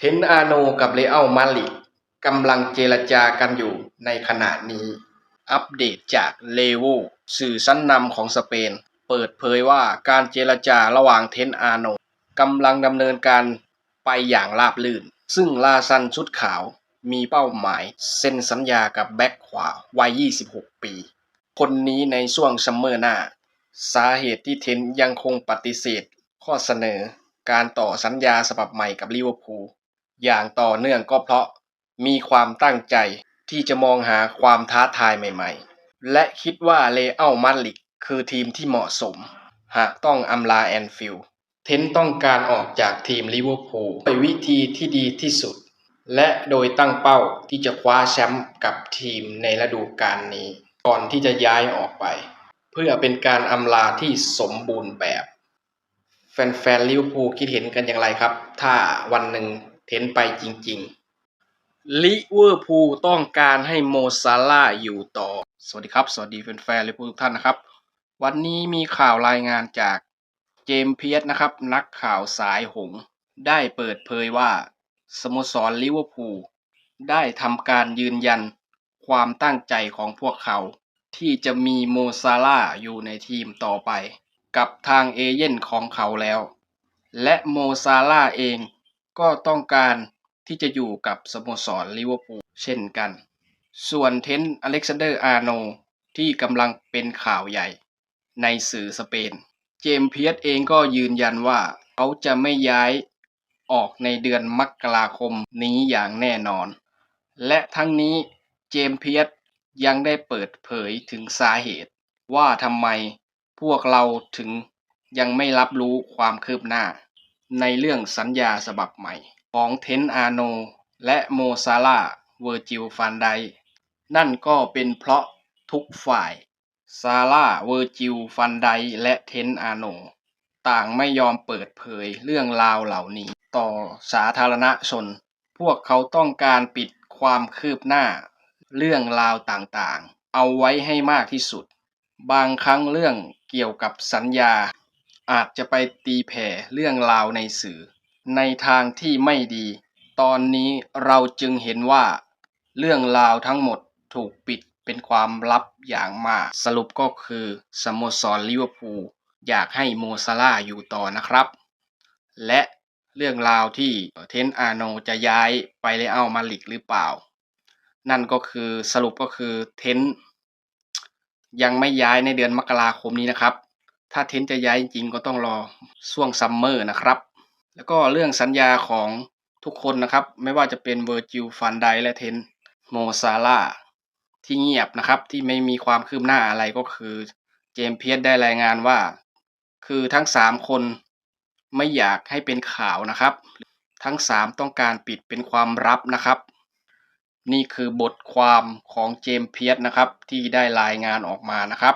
เทนอาโนกับเลอัลมาดริกำลังเจรจากันอยู่ในขณะนี้ อัปเดตจากเลโวสื่อชั้นนำของสเปน เปิดเผยว่าการเจรจาระหว่างเทนอาโนกำลังดำเนินการไปอย่างราบรื่น ซึ่งลาซันชุดขาวมีเป้าหมายเซ็นสัญญากับแบ็คขวาวัย 26 ปี คนนี้ในช่วงซัมเมอร์หน้า สาเหตุที่เทนยังคงปฏิเสธ ข้อเสนอการต่อสัญญาฉบับใหม่กับลิเวอร์พูล อย่างต่อเนื่องก็เพราะมีความตั้งใจที่จะมองหาความท้าทายใหม่ๆ และคิดว่าเลอัลมาดริดคือทีมที่เหมาะสม หากต้องอำลาแอนฟิลด์เทนต้องการออกจากทีมลิเวอร์พูลด้วยวิธีที่ดีที่สุด และโดยตั้งเป้าที่จะคว้าแชมป์กับทีมในฤดูกาลนี้ ก่อนที่จะย้ายออกไป เพื่อเป็นการอำลาที่สมบูรณ์แบบ แฟนๆลิเวอร์พูลคิดเห็นกันอย่างไรครับ ถ้าวันหนึ่ง เทนไปจริง ๆ ลิเวอร์พูลต้องการให้โมซาล่าอยู่ต่อ สวัสดีครับ สวัสดีแฟนๆลิเวอร์พูลทุกท่านนะครับ วันนี้มีข่าวรายงานจากเจมส์เพียสนะครับ นักข่าวสายหง ได้เปิดเผยว่าสโมสรลิเวอร์พูลได้ทำการยืนยันความตั้งใจของพวกเขาที่จะมีโมซาล่าอยู่ในทีมต่อไป กับทางเอเย่นของเขาแล้ว และโมซาล่าเอง ก็ต้องการที่จะอยู่กับสโมสรลิเวอร์พูลเช่นกัน ส่วนเทนต์อเล็กซานเดอร์อาร์โนที่กำลังเป็นข่าวใหญ่ ในสื่อสเปน เจมส์เพียสเองก็ยืนยันว่าเขาจะไม่ย้ายออกในเดือนมกราคมนี้อย่างแน่นอน และทั้งนี้เจมส์เพียสยังได้เปิดเผยถึงสาเหตุ ว่าทำไมพวกเราถึงยังไม่รับรู้ความคืบหน้า ในเรื่องสัญญาฉบับใหม่ ของเทนอาโน และโมซาลาเวอร์จิลฟานได นั่นก็เป็นเพราะทุกฝ่ายซาร่าเวอร์จิลฟันไดและเทนอาโน ต่างไม่ยอมเปิดเผยเรื่องราวเหล่านี้ ต่อสาธารณชน พวกเขาต้องการปิดความคืบหน้า เรื่องราวต่างๆ เอาไว้ให้มากที่สุด บางครั้งเรื่องเกี่ยวกับสัญญา อาจจะไปตีแผ่เรื่องราวในสื่อ ในทางที่ไม่ดี ตอนนี้เราจึงเห็นว่า เรื่องราวทั้งหมดถูกปิดเป็นความลับอย่างมาก สรุปก็คือสโมสรลิเวอร์พูลอยากให้โมซาลาอยู่ต่อนะครับ และเรื่องราวที่เทนต์อาโนจะย้ายไปเลอัลมาดริดหรือเปล่า นั่นก็คือสรุปก็คือเทนต์ยังไม่ย้ายในเดือนมกราคมนี้นะครับ ถ้าเทนต์จะย้ายจริงก็ต้องรอช่วงซัมเมอร์นะครับ แล้วก็เรื่องสัญญาของทุกคนนะครับ ไม่ว่าจะเป็นเวอร์จิลฟันไดและเทนต์โมซาลาที่เงียบนะครับที่ไม่มีความคืบหน้าอะไรก็คือเจมส์เพียสได้รายงานว่า คือทั้งสามคนไม่อยากให้เป็นข่าวนะครับ ทั้งสามต้องการปิดเป็นความลับนะครับ นี่คือบทความของเจมส์เพียสนะครับที่ได้รายงานออกมานะครับ